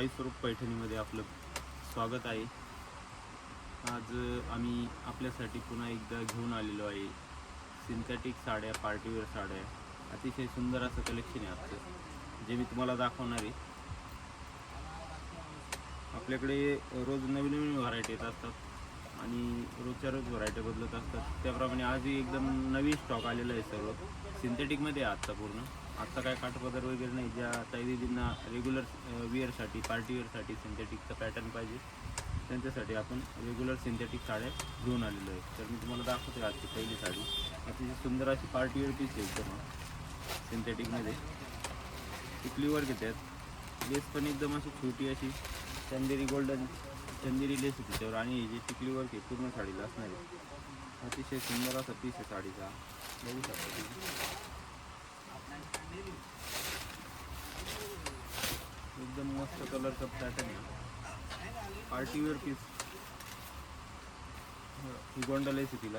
साई स्वरूप पैठणीमध्ये आपलं स्वागत आहे. आज आम्ही आपल्यासाठी पुन्हा एकदा घेऊन आलेलो आहे. सिंथेटिक साड्या पार्टीवेअर साड्या. अतिशय सुंदर असं कलेक्शन आहे आजचं जे मी तुम्हाला दाखवणार आहे. आपल्याकडे रोज नवीन नवीन व्हरायटी येत असतात आणि रोजच्या रोज व्हरायटी बदलत असतात. त्याप्रमाणे आजही एकदम नवीन स्टॉक आलेला आहे सर्व. सिंथेटिकमध्ये आहे आजचा पूर्ण. आत्ता काय काठपदर वगैरे नाही ज्या तैरीदींना रेग्युलर विअरसाठी पार्टी वेअरसाठी सिंथेटिकचा पॅटर्न पाहिजे त्यांच्यासाठी आपण रेग्युलर सिंथेटिक साड्या घेऊन आलेलो आहे. तर मी तुम्हाला दाखवते आजची पहिली साडी. अतिशय सुंदर अशी पार्टी वेअर पीस आहे एकदम. सिंथेटिकमध्ये टिकलीवर घेतात. लेस पण एकदम अशी छोटी अशी चंदेरी गोल्डन चंदेरी लेस आहे त्यावर. आणि जी जे टिकलीवर आहे पूर्ण साडीला असणार आहे अतिशय सुंदर असा पीस आहे साडीचा. बघू शकता एकदम मस्त कलरचा पॅटर्न आहे. पार्टीवेअर पीस ही गोंडा आहे तिला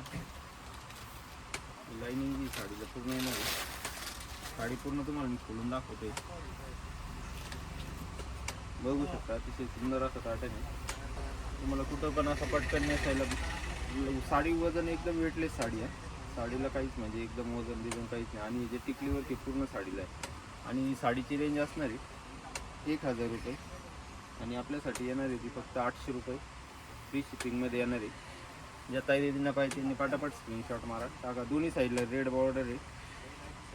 लाईनिंग जी साडीला पूर्ण येणार आहे. साडी पूर्ण तुम्हाला मी खोलून दाखवते. बघू शकता अतिशय सुंदर असं पॅटर्न आहे. तुम्हाला कुठं पण असं पटकन नेसायला साडी वजन एकदम वेटलेस साडी आहे. साडीला काहीच म्हणजे एकदम वजन बिजन काहीच नाही. आणि जे टिकलीवरती पूर्ण साडीला आहे. आणि ही साडीची रेंज असणार आहे एक हजार रुपये. आणि आपल्यासाठी येणार आहे ती फक्त आठशे रुपये. फ्री शिपिंगमध्ये येणार. आहे ज्या ताई दिदींना पाहिजे त्यांनी पाटापाट स्क्रीनशॉट मारा. टाका. दोन्ही साईडला रेड बॉर्डर आहे.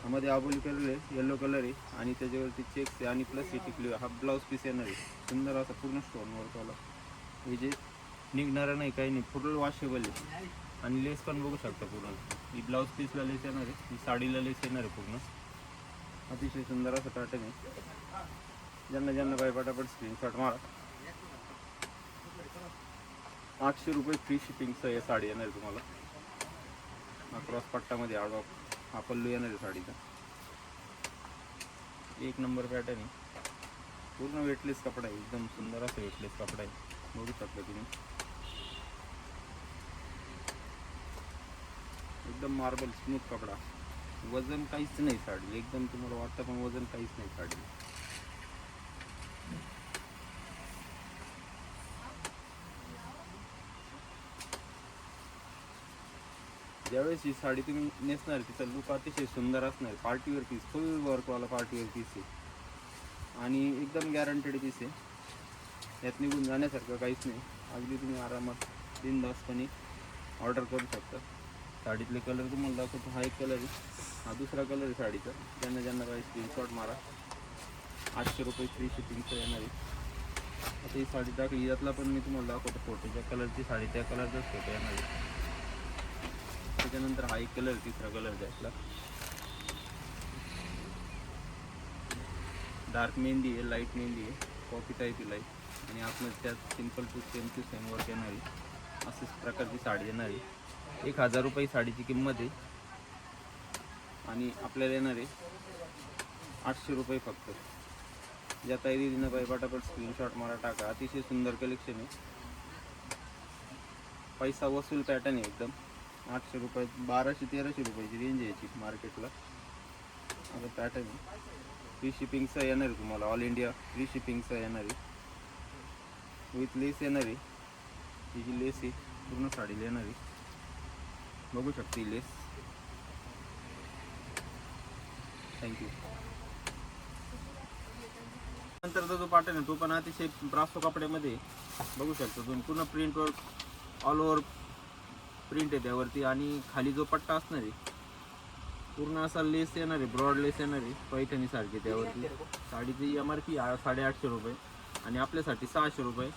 मध्ये आबोली कलर आहे येल्लो कलर आहे. आणि त्याच्यावरती चेक्स आहे. आणि प्लस हे टिकली. हा ब्लाऊज पीस येणार आहे. सुंदर असा पूर्ण स्टोन वर्कवाला हे जे निघणारं नाही काही नाही. फुल वॉशेबल आहे. आणि लेस पण बघू शकता पूर्ण. ही ब्लाऊज पीसला लेस येणार आहे. ही साडीला लेस येणार आहे पूर्ण. अतिशय सुंदर असं पॅटर्न आहे. ज्यांना ज्यांना पाहिजे पटापट स्क्रीनशॉट मारा. आठशे रुपये फ्री शिपिंगचं या साडी येणार आहे तुम्हाला. अक्रॉस क्रॉस पट्टामध्ये आडवा हा पल्लू येणार आहे साडीचा. एक नंबर पॅटर्न आहे. पूर्ण वेटलेस कपडा आहे. एकदम सुंदर असं वेटलेस कपडा आहे. बघू शकता तुम्ही. एकदम मार्बल स्मूथ कपडा वज़न काहीच नाही साडी. एकदम तुम्हाला वाटतं पण वज़न काहीच नाही साडी. ज्यावेळेस ही साडी तुम्ही नेसणार, तिचा लुक अतिशय सुंदर असणार. पार्टीवेअर पीस फुल वर्कवाला पार्टीवेअर पीस आणि एकदम गॅरंटेड पीस आहे यात निघून जाण्यासारखं काहीच नाही. अगदी तुम्ही आरामात, बिनधास्तपणे ऑर्डर करू शकता. साडीतले कलर तुम्हाला दाखवतो. हा एक कलर आहे. हा दुसरा कलर आहे साडीचा. ज्यांना ज्यांना काही स्क्रीनशॉट मारा. आठशे रुपये फ्री शिपिंगचं येणार आहे. आता ही साडी दाखली यातला पण मी तुम्हाला दाखवतो फोटो ज्या कलरची साडी त्या कलरचाच फोटो येणार आहे. त्याच्यानंतर हा एक कलर तिसरा कलर त्यातला. डार्क मेहंदी आहे लाइट मेहंदी आहे. कॉफी टाईप लाइट आणि आपण त्यात simple to same to same work येणार आहे. असेच प्रकारची साडी येणार आहे. एक हजार रुपये साडीची किंमत आहे. आणि आपल्याला येणार आहे आठशे रुपये फक्त. ज्या तयारी दिनं पाहिजे पटापट स्क्रीनशॉट मला टाका. अतिशय सुंदर कलेक्शन आहे. पैसा वसूल पॅटर्न आहे एकदम. आठशे रुपये बाराशे तेराशे रुपयाची रेंज आहे याची मार्केटला आता पॅटर्न आहे. फ्री शिपिंगचं येणार आहे तुम्हाला. ऑल इंडिया फ्री शिपिंगचं येणार आहे. विथ लेस येणार आहे. ही जी लेस आहे पूर्ण साडीला येणार आहे. बघू शकते लेस थँक्यू नंतरचा जो पॅटर्न आहे तो पण अतिशय ब्रासो कपड्यामध्ये बघू शकतो तुम्ही. पूर्ण प्रिंटवर ऑल ओव्हर प्रिंट आहे त्यावरती. आणि खाली जो पट्टा असणार आहे पूर्ण असा लेस येणार आहे ब्रॉड लेस येणार आहे पैठणी सारखी त्यावरती. साडीची एम आर पी साडेआठशे रुपये. आणि आपल्यासाठी सहाशे रुपये.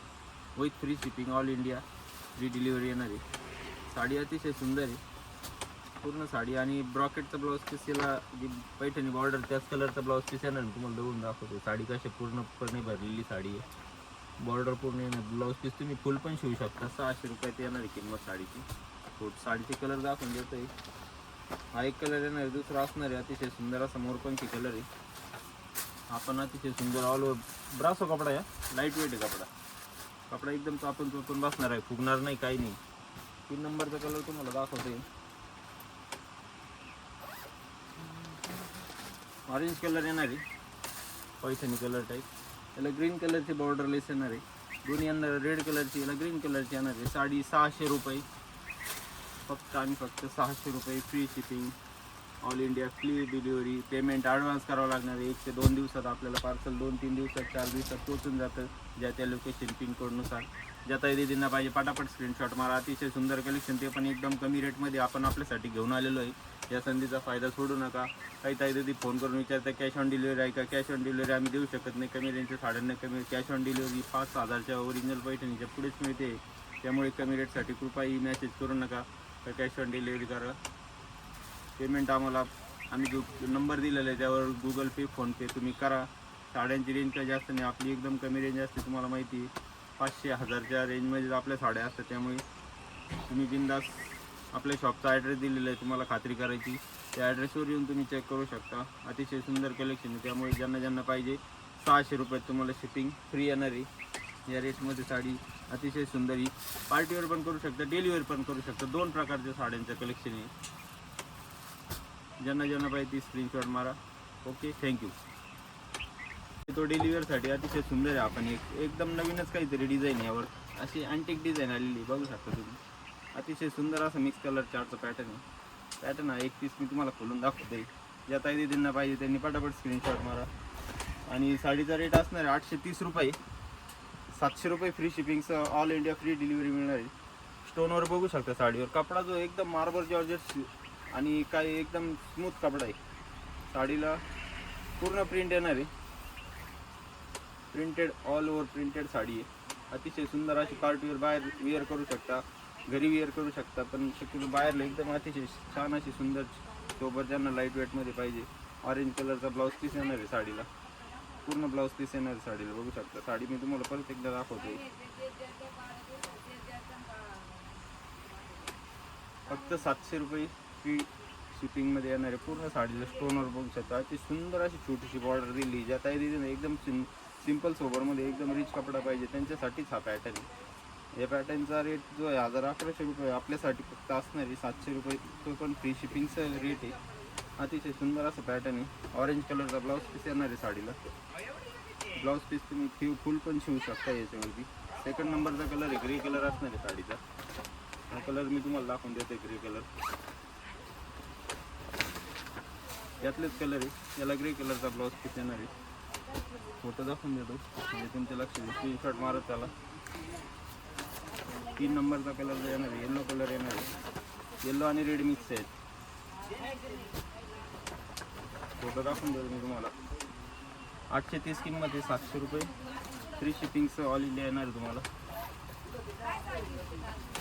With free shipping all India free delivery येणार आहे. साडी अतिशय सुंदर आहे. पूर्ण साडी आणि ब्रॉकेटचा ब्लाऊज पीस याला जी पैठणी बॉर्डर त्याच कलरचा ब्लाऊज पीस येणार तुम्हाला बघून दाखवतो. साडी कशी पूर्णपणे भरलेली साडी आहे. बॉर्डर पूर्ण येणार. ब्लाऊज पीस तुम्ही फुल पण शिवू शकता. सहाशे रुपयात येणार आहे किंमत साडीची. हो साडीचे कलर दाखवून आहे हा एक कलर येणार आहे. दुसरा असणार आहे. अतिशय सुंदर असा मोरपंखी कलर आहे. आपण अतिशय सुंदर ऑल ओव्हर ब्रासो कपडा आहे. लाइट वेट आहे कपडा. कपडा एकदम चापून चोपून बसणार आहे. फुगणार नाही काही नाही. तीन नंबरचा कलर तुम्हाला दाखवते. ऑरेंज कलर येणार. आहे पैठणी कलर टाईप याला ग्रीन कलरची बॉर्डरलेस येणार. आहे दोन्ही येणार रेड कलरची याला ग्रीन कलरची येणार. आहे साडी सहाशे रुपये. फक्त आणि फक्त सहाशे रुपये free shipping all India free delivery payment advance करावं लागणार आहे. एक ते दोन दिवसात आपल्याला पार्सल दोन तीन दिवसात चार दिवसात पोहोचून जातं. ज्या त्या लोकेशन पिनकोडनुसार ज्या ताई पाहिजे पटापट स्क्रीनशॉट मारा. अतिशय सुंदर कलेक्शन ते पण एकदम कमी रेटमध्ये आपण आपल्यासाठी घेऊन आलेलो आहे. या संधीचा फायदा सोडू नका. काही ताई दिदी फोन करून विचारता कॅश ऑन डिलिव्हरी आहे का? कॅश ऑन डिलिव्हरी आम्ही देऊ शकत नाही. कमी रेंजच्या साड्यांना कमी कॅश ऑन डिलिव्हरी पाच हजारच्या ओरिजिनल पैठणीच्या पुढेच मिळते. त्यामुळे कमी रेटसाठी कृपयाही मेसेज करू नका. तर कॅश ऑन डिलिव्हरी करा. पेमेंट आम्हाला आम्ही जो नंबर दिलेला आहे त्यावर गुगल पे फोनपे तुम्ही करा. साड्यांची रेंज काही जास्त नाही आपली एकदम कमी रेंज असते तुम्हाला माहिती आहे. पाचशे हजारच्या रेंजमध्ये आपल्या साड्या असतात त्यामुळे तुम्ही बिंदास आपल्या शॉपचा ॲड्रेस दिलेला आहे तुम्हाला खात्री करायची. त्या ॲड्रेसवर येऊन तुम्ही चेक करू शकता. अतिशय सुंदर कलेक्शन आहे त्यामुळे ज्यांना ज्यांना पाहिजे सहाशे रुपयात तुम्हाला शिपिंग फ्री येणार आहे. या रेटमध्ये साडी अतिशय सुंदर ही पार्टीवर पण करू शकता डेलीवेअर पण करू शकता. दोन प्रकारच्या साड्यांचं कलेक्शन आहे. ज्यांना ज्यांना पाहिजे ती स्क्रीनशॉट मारा. ओके थँक्यू तो डिलिव्हरीसाठी अतिशय सुंदर आहे आपण. एक एकदम नवीनच काहीतरी डिझाईन यावर. अशी अँटिक डिझाईन आलेली बघू शकता तुम्ही. अतिशय सुंदर असं मिक्स कलर चारचं पॅटर्न आहे. पॅटर्न आहे. एक पीस मी तुम्हाला खोलून दाखवते ज्या ताई त्यांना पाहिजे त्यांनी पटापट स्क्रीनशॉट मारा. आणि साडीचा रेट असणार आहे आठशे तीस रुपये. सातशे रुपये फ्री शिपिंगचं ऑल इंडिया फ्री डिलिव्हरी मिळणार आहे. स्टोनवर बघू शकता साडीवर. कपडा जो एकदम मार्बल जॉर्जेट आणि काय एकदम स्मूथ कपडा आहे. साडीला पूर्ण प्रिंट येणार आहे. Printed all over printed sari आहे. अतिशय सुंदर अशी पार्टीवर बाहेर विअर करू शकता. घरी विअर करू शकता पण शक्यतो बाहेरला एकदम अतिशय छान अशी सुंदर सोबत ज्यांना लाइट वेटमध्ये पाहिजे. ऑरेंज कलरचा ब्लाऊज पीस येणार आहे साडीला. पूर्ण ब्लाऊज पीस येणार आहे साडीला. बघू शकता. साडी मी तुम्हाला परत एकदा दाखवते. फक्त सातशे रुपये फ्री शिपिंगमध्ये येणारे पूर्ण साडीला स्टोनवर बघू शकता. अति सुंदर अशी छोटीशी बॉर्डर दिली. ज्या ताई दिली एकदम सिम सिंपल सोबरमध्ये एकदम रिच कपडा पाहिजे त्यांच्यासाठीच हा पॅटर्न आहे. या पॅटर्नचा रेट जो आहे हजार अकराशे रुपये आपल्यासाठी फक्त असणार आहे सातशे रुपये. तो पण फ्री शिपिंगचा रेट आहे. अतिशय सुंदर असं पॅटर्न आहे. ऑरेंज कलरचा ब्लाऊज पीस येणार आहे साडीला. ब्लाऊज पीस तुम्ही फि फुल पण शिवू शकता याच्यावरती. सेकंड नंबरचा कलर आहे ग्रे कलर असणार आहे साडीचा. हा कलर मी तुम्हाला दाखवून देते ग्रे कलर यातलेच कलर आहे. याला ग्रे कलरचा ब्लाऊज पीस येणार आहे. फोटो दाखवून देतो. म्हणजे तुमच्या लक्ष स्क्रीनशॉट मारत त्याला तीन नंबरचा कलर येणार आहे येल्लो कलर येणार आहे. येल्लो आणि रेड मिक्स आहेत. फोटो दाखवून देतो मी तुम्हाला. आठशे तीस किंमत आहे सातशे रुपये. फ्री शिपिंगचं ऑल इंडिया येणार आहे तुम्हाला.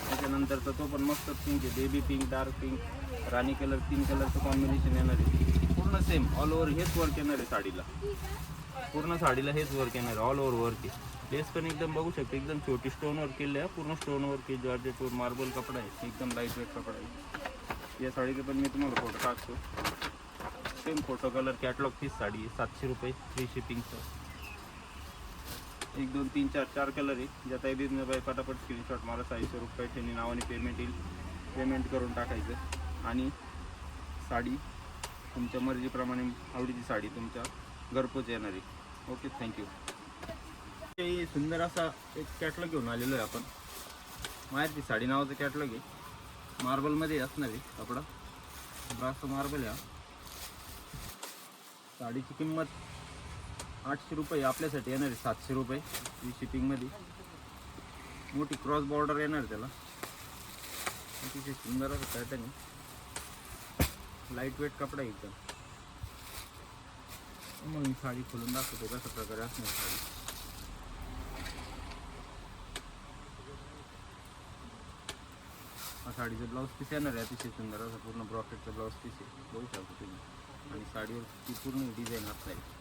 त्याच्यानंतरचा तो पण मस्त पिंक आहे. बेबी पिंक डार्क पिंक राणी कलर तीन कलरचं कॉम्बिनेशन येणार आहे. पूर्ण सेम ऑल ओव्हर हेच वर्क येणार आहे साडीला. पूर्ण साडीला हेच वर्क येणार आहे ऑल ओव्हर वर्क आहे. लेस पण एकदम बघू शकते एकदम छोटी स्टोन वर्क केली आहे पूर्ण स्टोन वर्क आहे जॉर्जेटवर मार्बल कपडा आहे एकदम लाइट वेट कपडा आहे. या साडीचे पण मी तुम्हाला फोटो टाकतो. Same photo colour catalogue piece sari आहे सातशे रुपये फ्री शिपिंगचं एक दोन तीन चार चार कलर आहे. ज्या ताई बिझनेस बाय पटापट स्क्रीनशॉट मारा सहाशे रुपये त्यांनी नावाने पेमेंट येईल. पेमेंट करून टाकायचं. आणि साडी तुमच्या मर्जीप्रमाणे आवडीची साडी तुमच्या घरपोच येणार आहे. ओके थँक्यू हे सुंदर असा एक कॅटलॉग घेऊन आलेलो आहे आपण. माहिती साडी नावाचं कॅटलॉग आहे. मार्बलमध्ये असणार आहे कपडा. ब्रास मार्बल आहे साडीची किंमत आठशे रुपये आपल्यासाठी येणार आहे सातशे रुपये ही शिपिंगमध्ये मोठी क्रॉस बॉर्डर येणार त्याला. अतिशय सुंदर असं पॅटर्न आहे. लाइट वेट कपडा एकदम. मग मी साडी खोलून दाखवतो कशा प्रकारे असणार साडी. हा साडीचं ब्लाऊज पीस येणार आहे अतिशय सुंदर असं पूर्ण ब्रॉकेटचं ब्लाऊज पीस आहे. बघू शकतो तुम्ही. आणि साडीवर ती पूर्ण डिझाईन असणार आहे.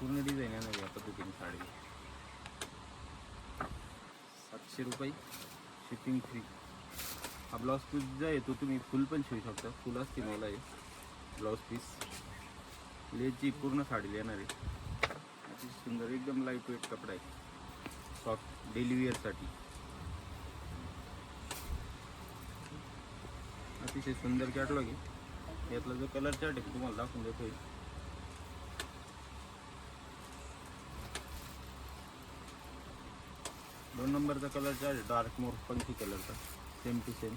पूर्ण डिझाईन येणार आहे या पद्धतीने साडी. सातशे रुपये शिपिंग फ्री हा ब्लाऊज पीस जो आहे तो तुम्ही फुल पण शिवू शकता. फुल असते मला आहे ब्लाऊज पीस लेसची पूर्ण साडी येणार आहे. अतिशय सुंदर एकदम लाइट वेट कपडा आहे. सॉफ्ट डेली वेअरसाठी अतिशय सुंदर कॅटलॉग आहे. यातला जो कलर चार्ट आहे तुम्हाला दाखवून देतोय. दोन नंबरचा कलर चार्ट डार्क मोर पंखी कलरचा सेम टू सेम.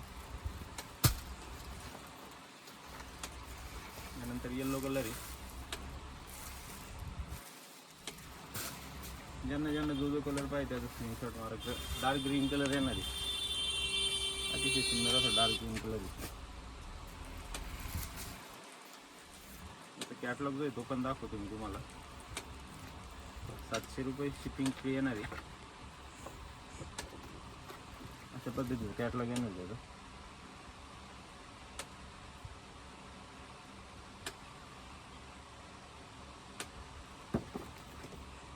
त्यानंतर येल्लो कलर आहे. ज्यांना ज्यांना जो जो कलर पाहिजे त्याचा स्क्रीनशॉट मारायचं डार्क ग्रीन कलर येणार आहे. अतिशय सुंदर असा डार्क ग्रीन कलर आहे. कॅटलॉग जो आहे तो पण दाखवतो मी तुम्हाला. सातशे रुपये शिपिंग फ्री येणार आहे. अशा पद्धतीचं कॅटलॉग येणार आहे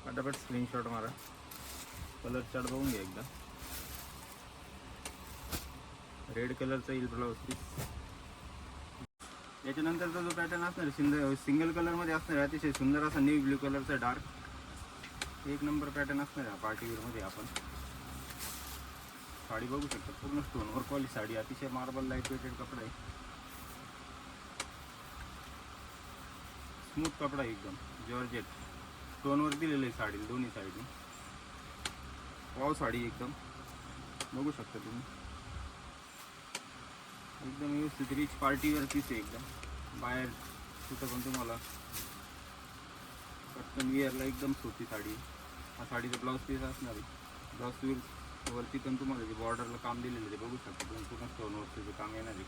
पटापट स्क्रीनशॉट मारा. कलर चार्ट बघून घ्या एकदा. रेड कलरचा येईल ब्लाऊज पीस याच्यानंतरचा जो पॅटर्न असणार आहे सिंगल सिंगल कलरमध्ये असणार आहे अतिशय सुंदर असा नेव्ही ब्ल्यू कलरचा डार्क एक नंबर पॅटर्न असणार आहे पार्टीवेअरमध्ये आपण. साडी बघू शकता. पूर्ण स्टोनवर क्वालिटी साडी. अतिशय मार्बल लाइट वेटेड कपडा आहे. स्मूथ कपडा आहे एकदम. जॉर्जेट. स्टोनवर दिलेलं आहे साडी दोन्ही साईडने पाव साडी एकदम. बघू शकता तुम्ही. एकदम व्यवस्थित रिच पार्टीवरतीच आहे एकदम. बाहेर कुठं पण तुम्हाला पटकन विअरला एकदम सोपी साडी हा साडीचा ब्लाऊज पीस असणार आहे. ब्लाऊज पीस वरती पण तुम्हाला जे बॉर्डरला काम दिलेलं आहे ते बघू शकता. पण पूर्ण स्टोन वरतीचं काम येणार आहे.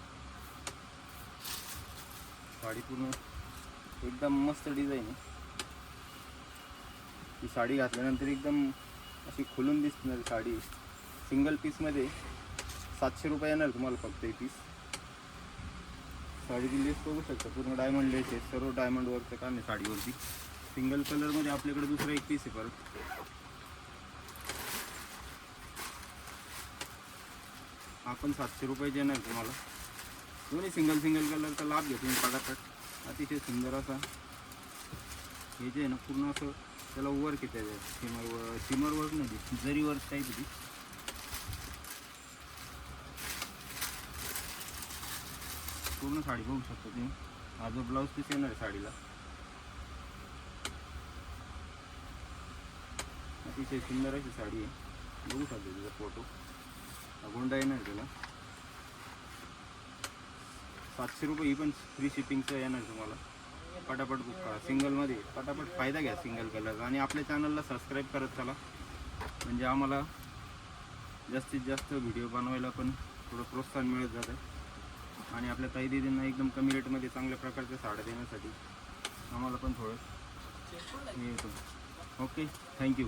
साडी पूर्ण एकदम मस्त डिझाईन आहे. ती साडी घातल्यानंतर एकदम अशी खुलून दिसणार साडी. सिंगल पीसमध्ये सातशे रुपये येणार तुम्हाला फक्त एक पीस साडी लेस बघू शकता. पूर्ण डायमंड लेस आहे. सर्व डायमंड वर्कचं काम आहे साडीवरती. सिंगल कलरमध्ये आपल्याकडे दुसरा एक पीस आहे परत. हा पण सातशे रुपये देणार तुम्हाला. दोन्ही सिंगल सिंगल कलरचा लाभ घ्या तुम्ही पटापट अतिशय सुंदर असा. हे जे आहे ना पूर्ण असं त्याला वर्क आहे? शिमर सिमर वर शिमर वर्क नाही जरी वर्क टाईप होती पूर्ण साडी बघू शकता तुम्ही. हा जो ब्लाऊज पीस येणार आहे साडीला. अतिशय सुंदर अशी साडी आहे. बघू शकता तिचा फोटो हा येणार त्याला. सातशे रुपये ही पण फ्री शिपिंगचं येणार तुम्हाला. पटापट बुक करा. सिंगलमध्ये पटापट फायदा घ्या सिंगल कलरचा आणि आपल्या चॅनलला सबस्क्राईब करत चला. म्हणजे आम्हाला जास्तीत जास्त व्हिडिओ बनवायला पण थोडं प्रोत्साहन मिळत जातं. आणि आपल्या ताई दिदींना एकदम कमी रेटमध्ये चांगल्या प्रकारच्या साड्या देण्यासाठी आम्हाला पण थोडं हे ओके थँक्यू